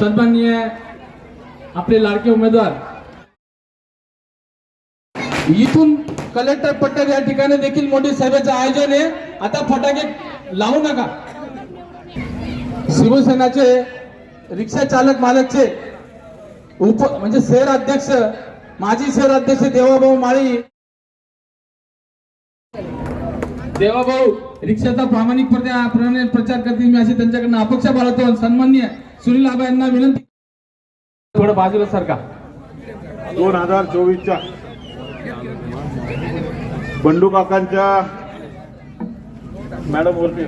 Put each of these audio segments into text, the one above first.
सन्माननीय आपले लाडके उमेदवार. इथून कलेक्टर पट्ट्यात या ठिकाणी देखील मोठी सभेचं आयोजन आहे. आता फटाके लावू नका. शिवसेनाचे रिक्षा चालक मालकचे उप म्हणजे शहर अध्यक्ष माजी शहर अध्यक्ष देवाभाऊ माळी. देवाभाऊ रिक्षाचा प्रामाणिकपणे प्रचार करतील मी अशी त्यांच्याकडनं अपेक्षा बाळगतो सन्मान्य सुनील आबा यांना विनंती थोडं बाजूला सारखा दोन हजार चोवीसच्या बंडू काकांच्या मॅडम वरती.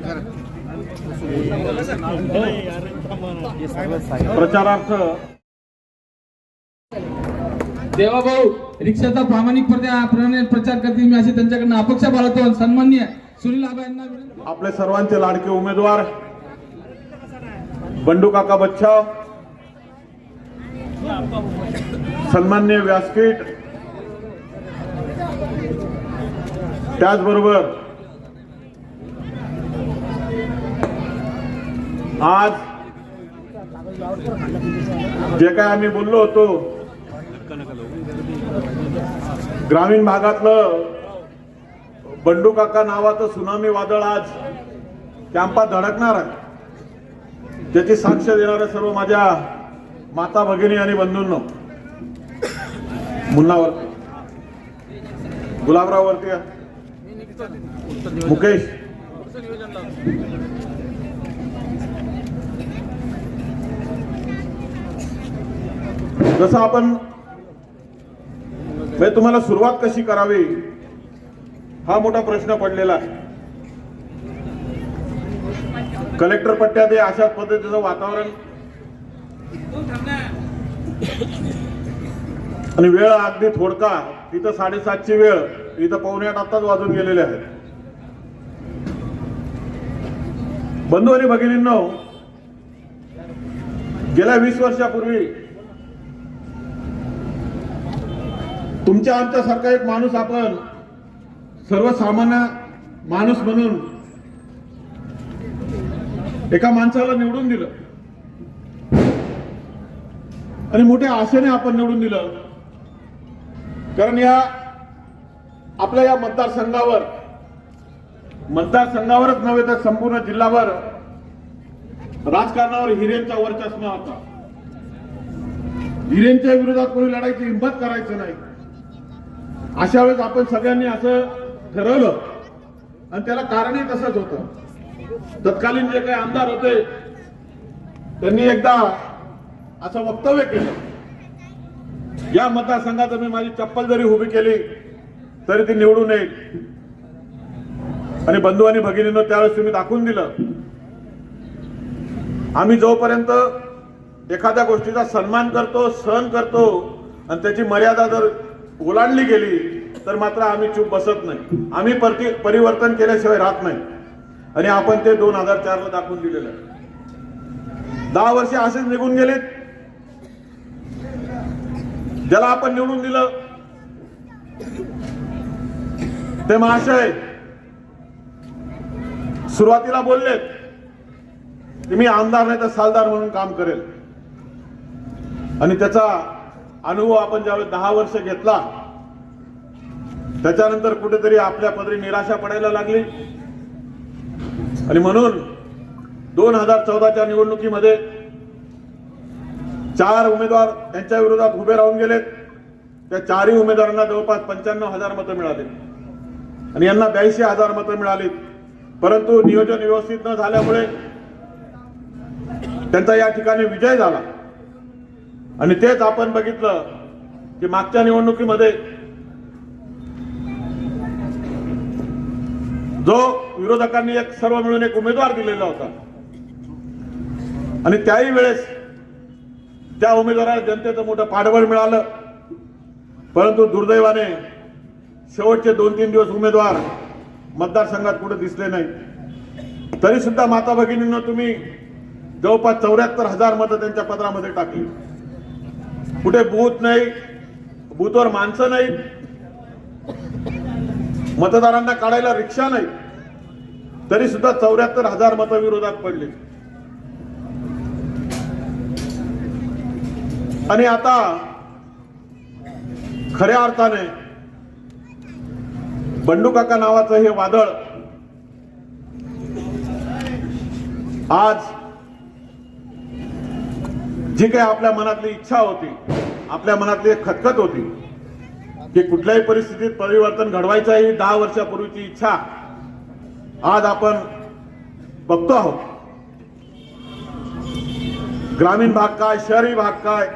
प्रचारार्थ. देवाभाऊ रिक्षाचा प्रामाणिकपणे प्रचार करतील मी अशी त्यांच्याकडनं अपेक्षा बाळगतो सन्मान्य सुनील आबा यांना विनंती आपले सर्वांचे लाडके उमेदवार. बंडू काका बच्छाव सन्मान्य व्यासपीठ त्याचबरोबर आज जे काय आम्ही बोललो होतो ग्रामीण भागातलं बंडू काका नावाचं सुनामी वादळ आज कॅम्पात धडकणार आहे. त्याची साक्ष देणाऱ्या सर्व माझ्या माता भगिनी आणि बंधूंनो मुन्नावरती गुलाबराव वरती मुकेश. जसं आपण म्हणजे तुम्हाला सुरुवात कशी करावी हा मोठा प्रश्न पडलेला आहे. कलेक्टर पट्ट्यात हे अशा पद्धतीचं वातावरण. आणि वेळ अगदी थोडका तिथं साडेसातची वेळ इथं पावणे आठ आत्ताच वाजून गेलेले आहेत. बंधू आणि भगिनींनो गेल्या वीस वर्षापूर्वी तुमच्या आमच्यासारखा एक माणूस आपण सर्वसामान्य माणूस म्हणून एका माणसाला निवडून दिलं. आणि मोठ्या आशेने आपण निवडून दिलं. कारण या आपल्या या मतदारसंघावर मतदारसंघावरच नव्हे तर संपूर्ण जिल्ह्यावर राजकारणावर हिरेंचा वर्चस्व होता. हिरेंच्या विरोधात कोणी लढायची हिंमत करायचं नाही. अशा वेळेस आपण सगळ्यांनी असं ठरवलं. आणि त्याला कारणही तसंच होतं. तत्कालीन जे काही आमदार होते त्यांनी एकदा असं वक्तव्य केलं. या मतदारसंघात मी माझी चप्पल जरी उभी केली तरी ती निवडून येईल. आणि बंधू आणि भगिनीनं त्यावेळेस तुम्ही दाखवून दिलं. आम्ही जोपर्यंत एखाद्या गोष्टीचा सन्मान करतो सहन करतो आणि त्याची मर्यादा जर ओलांडली गेली तर मात्र आम्ही चूप बसत नाही. आम्ही परती परिवर्तन केल्याशिवाय राहत नाही. आणि आपण ते दोन हजार चार ला दाखवून दिलेलं आहे. दहा वर्षे असेच निघून गेलेत. ज्याला आपण निवडून दिलं ते महाशय सुरुवातीला बोललेत की मी आमदार नाही तर सालदार म्हणून काम करेल. आणि त्याचा अनुभव आपण ज्यावेळेस दहा वर्ष घेतला त्याच्यानंतर कुठेतरी आपल्या पदरी निराशा पडायला लागली. आणि म्हणून दोन हजार चौदाच्या निवडणुकीमध्ये चार उमेदवार त्यांच्या विरोधात उभे राहून गेलेत त्या चारही उमेदवारांना जवळपास पंच्याण्णव हजार मतं मिळाली. आणि यांना ब्याऐंशी हजार मतं मिळाली. परंतु नियोजन व्यवस्थित न झाल्यामुळे त्यांचा या ठिकाणी विजय झाला. आणि तेच आपण बघितलं की मागच्या निवडणुकीमध्ये जो विरोधकांनी एक सर्व मिळून एक उमेदवार दिलेला होता. आणि त्याही वेळेस त्या उमेदवाराला जनतेचं मोठं पाठबळ मिळालं. परंतु दुर्दैवाने शेवटचे दोन तीन दिवस उमेदवार मतदारसंघात कुठे दिसले नाही. तरी सुद्धा माता भगिनींना तुम्ही जवळपास चौऱ्याहत्तर हजार मतं त्यांच्या पत्रामध्ये टाकली. कुठे बूथ नाही बूथवर माणसं नाहीत. मतदारांना काढायला रिक्षा नाही तरी सुद्धा चौऱ्याहत्तर हजार मत विरोधात पडले. आणि आता खऱ्या अर्थाने बंडू काका नावाचं हे वादळ आज जी काही आपल्या मनातली इच्छा होती आपल्या मनातली खतखत होती की कुठल्याही परिस्थितीत परिवर्तन घडवायचं ही दहा वर्षापूर्वीची इच्छा आज आपण बघतो आहोत. ग्रामीण भाग काय शहरी भाग काय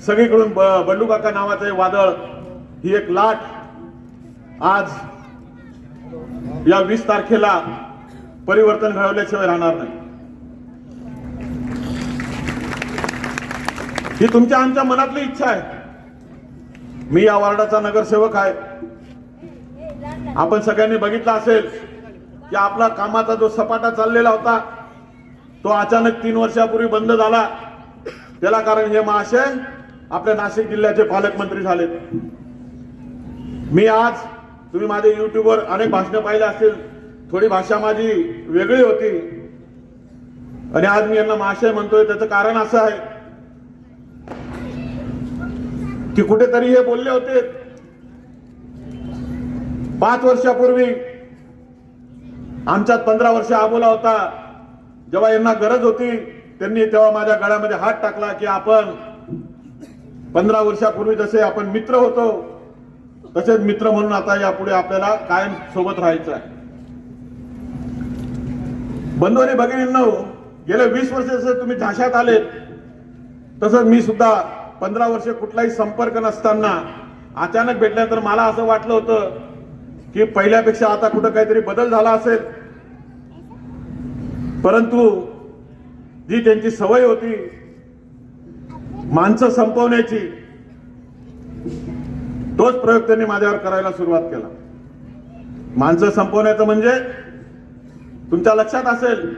सगळीकडून ब- बंडू काका नावाचं हे वादळ ही एक लाट. आज या वीस तारखेला परिवर्तन घडवल्याशिवाय राहणार नाही. ही तुमच्या आमच्या मनातली इच्छा आहे. मी या वार्डाचा नगरसेवक आहे. आपण सगळ्यांनी बघितलं असेल की आपला कामाचा जो सपाटा चाललेला होता तो अचानक तीन वर्षापूर्वी बंद झाला. त्याला कारण हे महाशय आपल्या नाशिक जिल्ह्याचे पालकमंत्री झालेत. मी आज तुम्ही माझे युट्यूबवर अनेक भाषणं पाहिले असतील. थोडी भाषा माझी वेगळी होती. आणि आज मी यांना महाशय म्हणतोय त्याचं कारण असं आहे की कुठेतरी हे बोलले होते. पाच वर्षापूर्वी आमच्यात पंधरा वर्ष आबोला होता. जेव्हा यांना गरज होती त्यांनी तेव्हा माझ्या गळ्यामध्ये हात टाकला की आपण पंधरा वर्षापूर्वी जसे आपण मित्र होतो तसेच मित्र म्हणून आता यापुढे आपल्याला कायम सोबत राहायचं आहे. बंधू आणि भगिनींनो गेले वीस वर्ष जसं तुम्ही झाशात आलेत तसंच मी सुद्धा पंधरा वर्ष कुठलाही संपर्क नसताना अचानक भेटल्यानंतर मला असं वाटलं होतं की पहिल्यापेक्षा आता कुठं काहीतरी बदल झाला असेल. परंतु जी त्यांची सवय होती माणसं संपवण्याची तोच प्रयोग त्यांनी माझ्यावर करायला सुरुवात केला. माणसं संपवण्याचं म्हणजे तुमच्या लक्षात असेल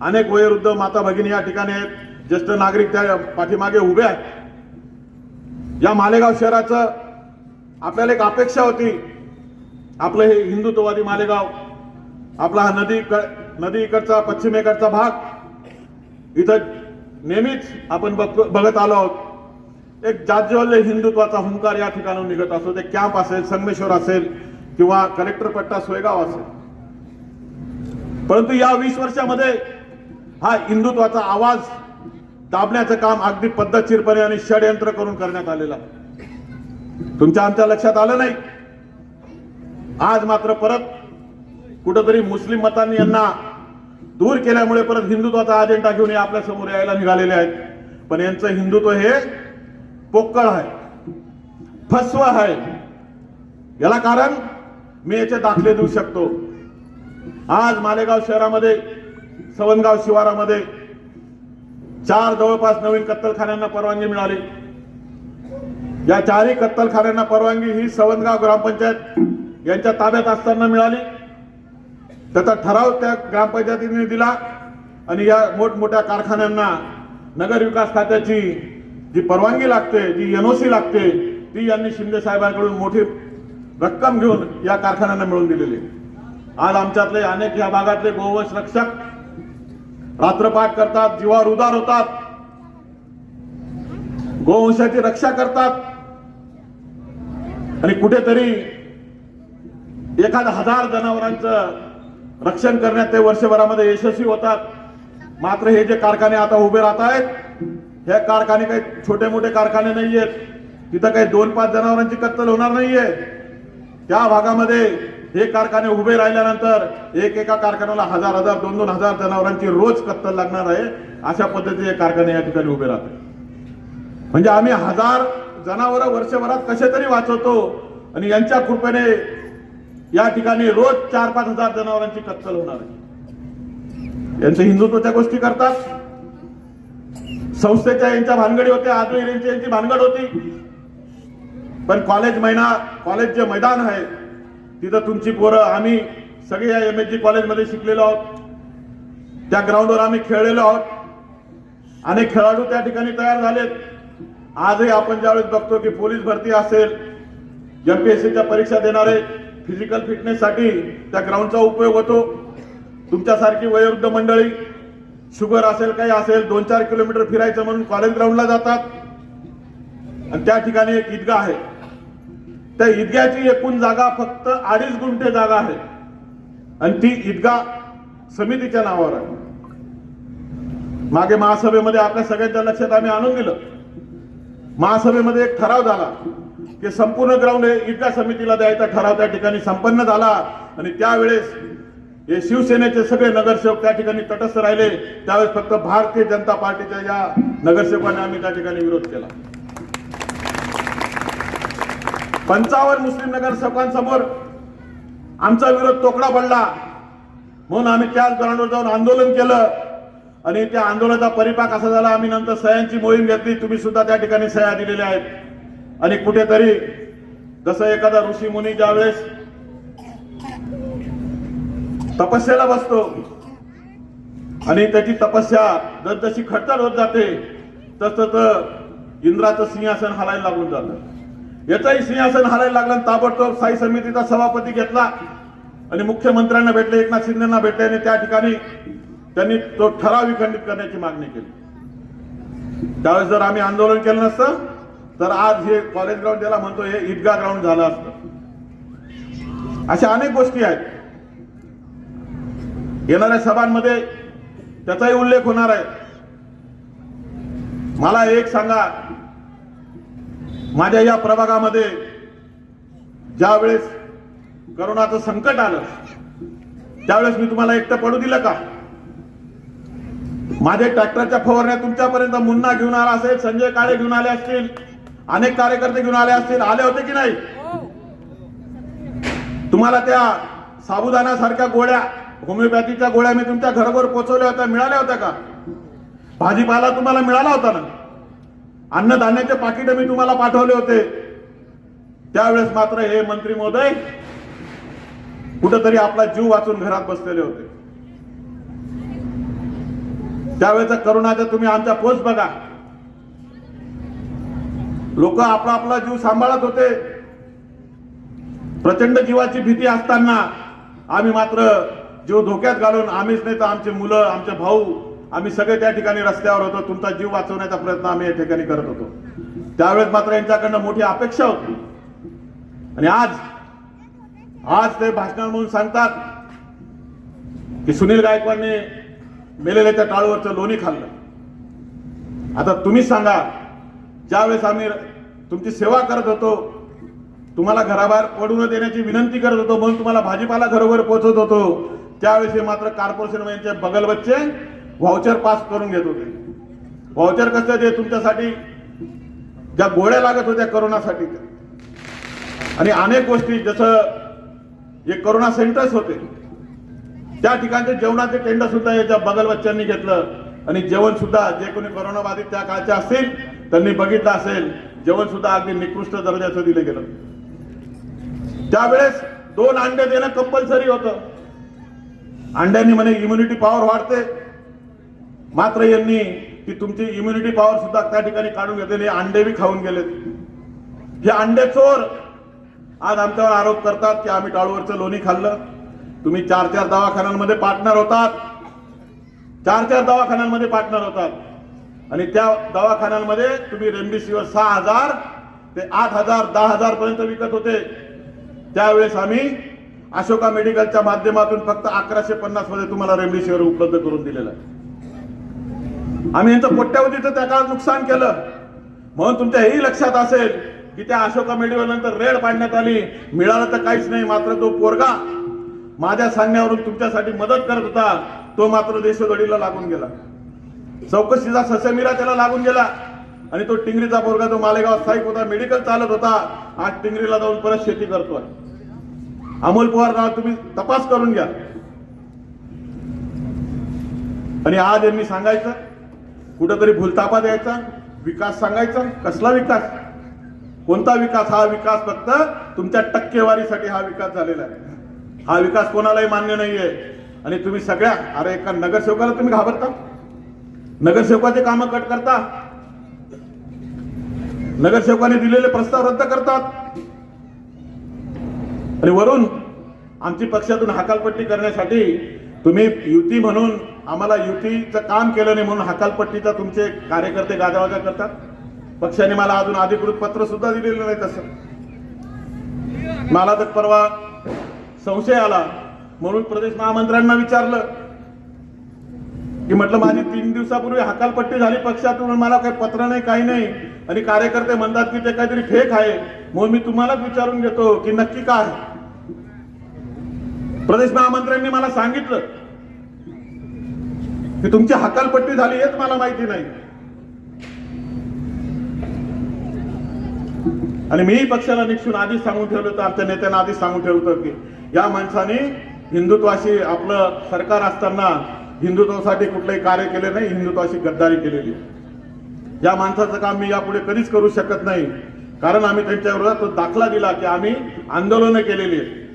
अनेक वयोवृद्ध माता भगिनी या ठिकाणी आहेत ज्येष्ठ नागरिक त्या पाठीमागे उभे आहेत. या मालेगाव शहराचं आपल्याला एक अपेक्षा होती. आपलं हे हिंदुत्ववादी मालेगाव आपला हा नदी नदी इकडचा पश्चिमेकडचा भाग इथं नेहमीच आपण बघत आलो आहोत. एक जाज्वल्य हिंदुत्वाचा हुंकार या ठिकाणून निघत असतो ते कॅम्प असेल संगमेश्वर असेल किंवा कलेक्टर पट्टा सोयगाव असेल. परंतु या वीस वर्षामध्ये हा हिंदुत्वाचा आवाज दाबण्याचं काम अगदी पद्धतशीरपणे आणि षडयंत्र करून करण्यात आलेलं आहे. तुमच्या आमच्या लक्षात आलं नाही? आज मात्र परत कुठंतरी मुस्लिम मतांनी यांना दूर केल्यामुळे परत हिंदुत्वाचा अजेंडा घेऊन हे आपल्यासमोर यायला निघालेले आहेत. पण यांचं हिंदुत्व हे पोकळ आहे फसव आहे. याला कारण मी याचे दाखले देऊ शकतो. आज मालेगाव शहरामध्ये सवनगाव शिवारामध्ये चार जवळपास नवीन कत्तलखान्यांना परवानगी मिळाली. या चारही कत्तलखान्यांना परवानगी ही सवंदगाव ग्रामपंचायत यांच्या ताब्यात असताना मिळाली. त्याचा ठराव त्या ग्रामपंचायतीने दिला आणि या मोठमोठ्या कारखान्यांना नगर विकास खात्याची जी परवानगी लागते जी एनओसी लागते ती यांनी शिंदे साहेबांकडून मोठी रक्कम घेऊन या कारखान्यांना मिळवून दिलेली आज आमच्यातले अनेक या भागातले गोवंश रक्षक रात्रपाठ करतात जीवावर उदार होतात. गोवंशाची रक्षा करतात. आणि कुठेतरी एखाद हजार जनावरांचं रक्षण करण्यात ते वर्षभरामध्ये यशस्वी होतात. मात्र हे जे कारखाने आता उभे राहत आहेत हे कारखाने काही छोटे मोठे कारखाने नाही आहेत तिथं काही दोन पाच जनावरांची कत्तल होणार नाहीये. त्या भागामध्ये हे कारखाने उभे राहिल्यानंतर एक एका कारखान्याला हजार हजार दोन दोन हजार जनावरांची रोज कत्तल लागणार आहे. अशा पद्धतीचे कारखाने या ठिकाणी उभे राहतात. म्हणजे आम्ही हजार जनावर वर्षभरात कसे तरी वाचवतो आणि यांच्या कृपेने या ठिकाणी रोज चार पाच हजार जनावरांची कत्तल होणार आहे. यांचं हिंदुत्वाच्या गोष्टी करतात. संस्थेच्या यांच्या भानगडी होत्या आजू यांची भानगड होती. पण कॉलेज महिना कॉलेज जे मैदान आहे. तिथं तुमची पोरं आम्ही सगळे या एम एच जी कॉलेजमध्ये शिकलेलो आहोत. त्या ग्राउंडवर आम्ही खेळलेलो आहोत. अनेक खेळाडू त्या ठिकाणी तयार झालेत. आजही आपण ज्यावेळेस बघतो की पोलीस भरती असेल एमपीएससीच्या परीक्षा देणारे फिजिकल फिटनेससाठी त्या ग्राउंडचा उपयोग होतो. तुमच्यासारखी वयोवृद्ध मंडळी शुगर असेल काही असेल दोन चार किलोमीटर फिरायचं म्हणून कॉलेज ग्राउंडला जातात. आणि त्या ठिकाणी एक ईदगाह आहे. त्या ईदगाची एकूण जागा फक्त अडीच गुंठे जागा आहे. आणि ती ईदगा समितीच्या नावावर आहे. मागे महासभेमध्ये आपल्या सगळ्यांच्या लक्षात आम्ही आणून दिलं. महासभेमध्ये एक ठराव झाला की संपूर्ण ग्राउंड हे ईदगा समितीला द्यायचा ठराव त्या ठिकाणी संपन्न झाला. आणि त्यावेळेस हे शिवसेनेचे सगळे नगरसेवक त्या ठिकाणी तटस्थ राहिले. त्यावेळेस फक्त भारतीय जनता पार्टीच्या या नगरसेवकांनी आम्ही त्या ठिकाणी विरोध केला. पंचावन्न मुस्लिम नगरसेवकांसमोर आमचा विरोध तोकडा पडला. म्हणून आम्ही त्याच ग्राउंडवर जाऊन आंदोलन केलं. आणि त्या आंदोलनाचा परिपाक असा झाला आम्ही नंतर सह्यांची मोहीम घेतली. तुम्ही सुद्धा त्या ठिकाणी सह्या दिलेल्या आहेत. आणि कुठेतरी जसं एखादा ऋषी मुनी ज्यावेळेस तपस्याला बसतो आणि त्याची तपस्या जसजशी खडतर होत जाते तस तस इंद्राचं सिंहासन हलायला लागून जातं. याचाही सिंहासन हलायला लागलं ताबडतोब साई समितीचा सभापती घेतला. आणि मुख्यमंत्र्यांना भेटले एकनाथ शिंदेना भेटले आणि त्या ठिकाणी त्यांनी तो ठराव विखंडित करण्याची मागणी केली. त्यावेळेस जर आम्ही आंदोलन केलं नसतं तर आज हे कॉलेज ग्राउंड ज्याला म्हणतो हे ईदगा ग्राउंड झालं असतं. अशा अनेक गोष्टी आहेत. येणाऱ्या सभांमध्ये त्याचाही उल्लेख होणार आहे. मला एक सांगा माझ्या या प्रभागामध्ये ज्यावेळेस करोनाचं संकट आलं त्यावेळेस मी तुम्हाला एकटं पडू दिलं का? माझ्या ट्रॅक्टरच्या फवारण्या तुमच्यापर्यंत मुन्ना घेऊन आला असेल संजय काळे घेऊन आले असतील अनेक कार्यकर्ते घेऊन आले असतील आले होते की नाही? तुम्हाला त्या साबुदाण्यासारख्या गोळ्या होमिओपॅथीच्या गोळ्या मी तुमच्या घरोघर पोहोचवल्या होत्या मिळाल्या होत्या का? भाजीपाला तुम्हाला मिळाला होता ना? अन्नधान्याचे पाकिट मी तुम्हाला पाठवले होते. त्यावेळेस मात्र हे मंत्री महोदय कुठंतरी आपला जीव वाचून घरात बसलेले होते. त्यावेळेचा करोनाचा तुम्ही आमचा पोस्ट बघा. लोक आपला आपला जीव सांभाळत होते. प्रचंड जीवाची भीती असताना आम्ही मात्र जीव धोक्यात घालून आम्हीच नाही तर आमचे मुलं आमचे भाऊ आम्ही सगळे त्या ठिकाणी रस्त्यावर होतो. तुमचा जीव वाचवण्याचा प्रयत्न आम्ही या ठिकाणी करत होतो. त्यावेळेस मात्र यांच्याकडनं मोठी अपेक्षा होती. आणि आज आज ते भाषणांमधून सांगतात की सुनील गायकवाडने मेलेल्याच्या टाळूवरचं लोणी खाल्लं. आता तुम्ही सांगा ज्यावेळेस आम्ही तुमची सेवा करत होतो तुम्हाला घराबाहेर पडून देण्याची विनंती करत होतो म्हणून तुम्हाला भाजीपाला घरोघर पोहोचत होतो त्यावेळेस हे मात्र कॉर्पोरेशन यांचे बगल बच्चे व्हाउचर पास करून घेत होते. व्हाउचर कसं ते तुमच्यासाठी ज्या गोळ्या लागत होत्या करोनासाठी आणि अनेक गोष्टी जसं जे करोना सेंटर्स होते त्या ठिकाणचे जेवणाचे टेंडर सुद्धा याच्या बदल बच्च्यांनी घेतलं. आणि जेवण सुद्धा जे कोणी कोरोना बाधित त्या काळचे असतील त्यांनी बघितलं असेल जेवण सुद्धा अगदी निकृष्ट दर्जाचं दिलं गेलं. त्यावेळेस दोन अंडे देणं कंपल्सरी होतं. अंड्यांनी म्हणे इम्युनिटी पॉवर वाढते. मात्र यांनी ती तुमची इम्युनिटी पॉवर सुद्धा त्या ठिकाणी काढून घेतलेली अंडे बी खाऊन गेलेत. हे अंडे चोर. आज आमच्यावर आरोप करतात की आम्ही टाळूवरचं लोणी खाल्लं. तुम्ही चार चार दवाखान्यांमध्ये पार्टनर होतात. चार चार दवाखान्यांमध्ये पार्टनर होतात. आणि त्या दवाखान्यांमध्ये तुम्ही रेमडेसिवीर सहा हजार ते आठ हजार दहा हजार पर्यंत विकत होते. त्यावेळेस आम्ही अशोका मेडिकलच्या माध्यमातून फक्त अकराशे पन्नासमध्ये तुम्हाला रेमडेसिवीर उपलब्ध करून दिलेला आहे. आम्ही यांचं कोट्यावधीचं त्या काळात नुकसान केलं. म्हणून तुमच्या हेही लक्षात असेल की त्या अशोका मेडिकल नंतर रेड पाडण्यात आली. मिळालं तर काहीच नाही मात्र तो पोरगा माझ्या सांगण्यावरून तुमच्यासाठी मदत करत होता. तो मात्र देशोधडीला लागून गेला. चौकशीचा ससेमिरा त्याला लागून गेला. आणि तो टिंगरीचा पोरगा तो मालेगाव स्थायिक होता मेडिकल चालत होता. आज टिंगरीला जाऊन परत शेती करतोय. अमोल पवार नाव तुम्ही तपास करून घ्या. आणि आज यांनी सांगायचं कुठंतरी भूलतापा द्यायचा विकास सांगायचा कसला विकास? कोणता विकास? हा विकास फक्त तुमच्या टक्केवारीसाठी हा विकास झालेला आहे. हा विकास कोणालाही मान्य नाही आहे आणि तुम्ही सगळ्या अरे एका नगरसेवकाला तुम्ही घाबरता? नगरसेवकाचे काम कट करता? नगरसेवकाने दिलेले प्रस्ताव रद्द करतात? आणि वरून आमची पक्षातून हकालपट्टी करण्यासाठी तुम्ही युती म्हणून आम्हाला युतीचं काम केलं नाही म्हणून हकालपट्टीचा तुमचे कार्यकर्ते गाजावाजा करतात? पक्षाने मला अजून अधिकृत पत्र सुद्धा दिलेलं नाही तसं. मला तर परवा संशय आला म्हणून प्रदेश महामंत्र्यांना विचारलं की म्हटलं माझी तीन दिवसापूर्वी हकालपट्टी झाली पक्षातून मला काही पत्र नाही काही नाही. आणि कार्यकर्ते म्हणतात की ते काहीतरी फेक आहे. म्हणून मी तुम्हालाच विचारून घेतो की नक्की काय? प्रदेश महामंत्र्यांनी मला सांगितलं की तुमची हकालपट्टी झाली हेच मला माहिती नाही. आणि मीही पक्षाला निक्षून आधीच सांगून ठेवलं होतं आमच्या नेत्यांना आधीच सांगून ठेवलं होतं की या माणसाने हिंदुत्वाशी आपलं सरकार असताना हिंदुत्वासाठी कुठलंही कार्य केले नाही हिंदुत्वाशी गद्दारी केलेली. या माणसाचं काम मी यापुढे कधीच करू शकत नाही. कारण आम्ही त्यांच्या विरोधात तो दाखला दिला की आम्ही आंदोलनं केलेली आहेत.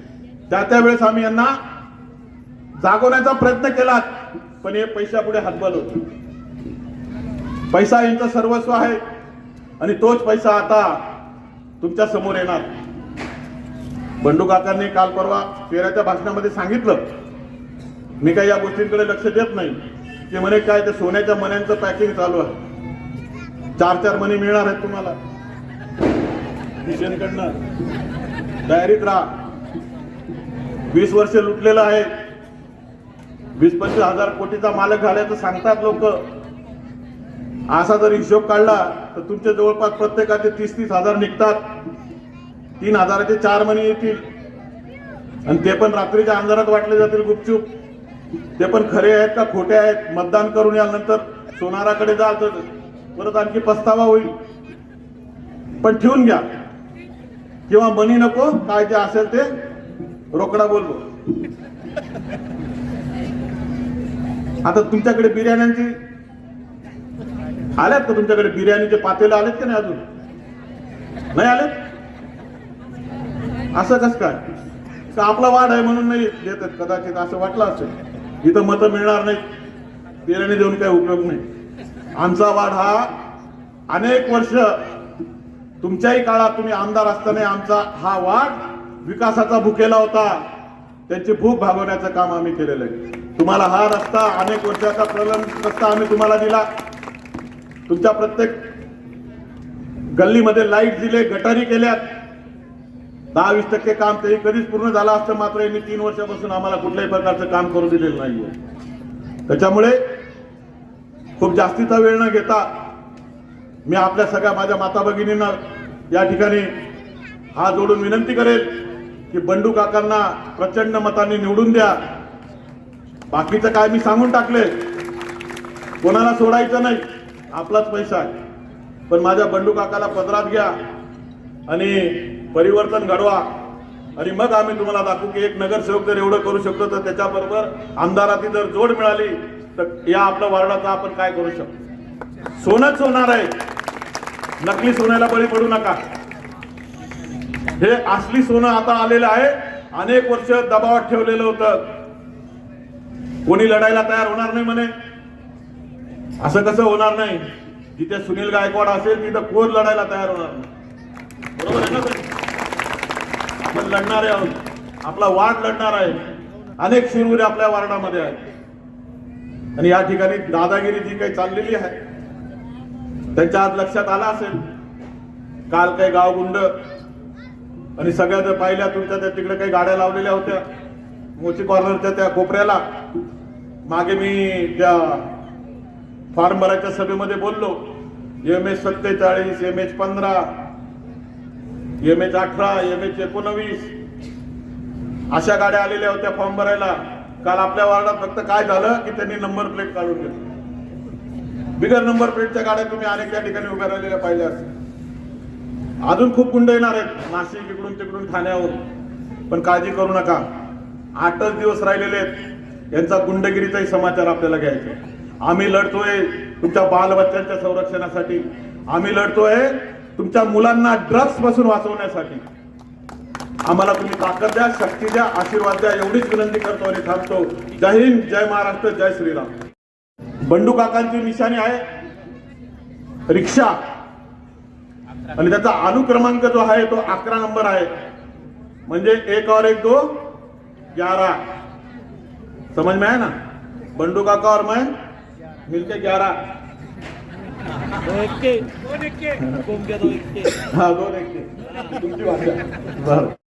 त्या त्यावेळेस आम्ही यांना जागवण्याचा प्रयत्न केला पण हे पैशा पुढे हातबल होत. पैसा यांचं सर्वस्व आहे आणि तोच पैसा आता तुमच्यासमोर येणार. बंडू काकांनी काल परवा पेऱ्याच्या भाषणामध्ये सांगितलं मी काही या गोष्टींकडे लक्ष देत नाही. ते म्हणे काय ते सोन्याच्या मण्यांचं पॅकिंग चालू आहे. चार चार मणी मिळणार आहेत तुम्हाला. किशनकडनं. तयारीत राहा. वीस वर्ष लुटलेलं आहे. वीस पंचवीस हजार कोटीचा मालक झाल्याचं सांगतात लोक. असा जर हिशोब काढला तर तुमच्या जवळपास प्रत्येकाचे तीस तीस हजार निघतात. तीन हजाराचे चार मणी येतील. आणि ते पण रात्रीच्या अंधारात वाटले जातील गुपचूप. ते पण खरे आहेत का खोटे आहेत? मतदान करून यानंतर सोनाराकडे जा तर परत आणखी पस्तावा होईल. पण ठेवून घ्या. किंवा मनी नको. काय जे असेल ते रोकडा बोलवो आता तुमच्याकडे बिर्याण्यांची आल्यात का तुमच्याकडे बिर्याणीचे पातेलं आलेत का नाही अजून? नाही आलेत? असं कस काय? का आपला वाढ आहे म्हणून नाही देतात कदाचित असं वाटलं असेल. इथं मतं मिळणार नाही बिर्याणी देऊन काही उपयोग नाही. आमचा वाढ हा अनेक वर्ष तुमच्याही काळात तुम्ही आमदार असताना आमचा हा वाढ विकासाचा भुकेला होता. त्यांची भूक भागवण्याचं काम आम्ही केलेलं आहे. तुम्हाला हा रस्ता अनेक वर्षाचा प्रलंब रस्ता आम्ही तुम्हाला दिला. तुमच्या प्रत्येक गल्लीमध्ये लाइट दिले गटारी केल्यात. दहा वीस टक्के काम तेही कधीच पूर्ण झालं असतं मात्र यांनी तीन वर्षापासून आम्हाला कुठल्याही प्रकारचं काम करू दिलेलं नाहीये. त्याच्यामुळे खूप जास्तीचा वेळ न घेता मी आपल्या सगळ्या माझ्या माता भगिनींना या ठिकाणी हा जोडून विनंती करेल. की बंडू काकांना प्रचंड मतांनी निवडून द्या. बाकीचं काय मी सांगून टाकले. कोणाला सोडायचं नाही. आपलाच पैसा आहे. पण माझ्या बंडू काकाला पदरात घ्या आणि परिवर्तन घडवा. आणि मग आम्ही तुम्हाला दाखवू की एक नगरसेवक जर एवढं करू शकतो तर त्याच्याबरोबर आमदाराची जर जोड मिळाली तर या आपल्या वार्डाचा आपण काय करू शकतो? सोनच होणार आहे. नकली सोन्याला बळी पडू नका. हे असली सोनं आता आलेलं आहे. अनेक वर्ष दबावात ठेवलेलं होतं. कोणी लढायला तयार होणार नाही म्हणे. असं कसं होणार नाही? जिथे सुनील गायकवाड असेल तिथं कोण लढायला तयार होणार नाही? बरोबर आहे ना आपण लढणारे आहोत. आपला वार्ड लढणार आहे. अनेक शिरवरे आपल्या वार्डामध्ये आहेत. आणि या ठिकाणी दादागिरी जी काही चाललेली आहे त्यांच्या आज लक्षात आला असेल. काल काही गावगुंड आणि सगळ्या जर पाहिल्या तुमच्या त्या तिकडे काही गाड्या लावलेल्या होत्या. मोची कॉर्नरच्या त्या कोपऱ्याला. मागे मी त्या फॉर्म भरायच्या सभेमध्ये बोललो. एम एच सत्तेचाळीस एम एच पंधरा एम एच अठरा एम एच एकोणवीस. अशा गाड्या आलेल्या होत्या फॉर्म भरायला. काल आपल्या वार्डात फक्त काय झालं की त्यांनी नंबर प्लेट काढून घेतली. बिगर नंबर प्लेटच्या गाड्या तुम्ही अनेक या ठिकाणी उभ्या राहिलेल्या पाहिल्या असतील. अजून खूप गुंड येणार आहेत. नाशिक इकडून तिकडून ठाण्यावरून पण काळजी करू नका. आठच दिवस राहिलेले आहेत. यांचा गुंडगिरीचाही समाचार आपल्याला घ्यायचा आम्ही लढतोय तुमच्या बालबच्चांच्या संरक्षणासाठी. आम्ही लढतोय तुमच्या मुलांना ड्रग्सपासून वाचवण्यासाठी. आम्हाला तुम्ही ताकद द्या शक्ती द्या आशीर्वाद द्या. एवढीच विनंती करतो आणि थांबतो. जय हिंद जय महाराष्ट्र जय श्रीराम. बंडू काकांची निशाणी आहे. रिक्षा. आणि त्याचा अनुक्रमांक जो आहे तो अकरा नंबर आहे. म्हणजे एक और एक दो ग्यारह समझ में आया ना? बंडू काका और मैं मिलके ग्यारह के. दोन हाँ दोन एक तुमची भाषा. बरं.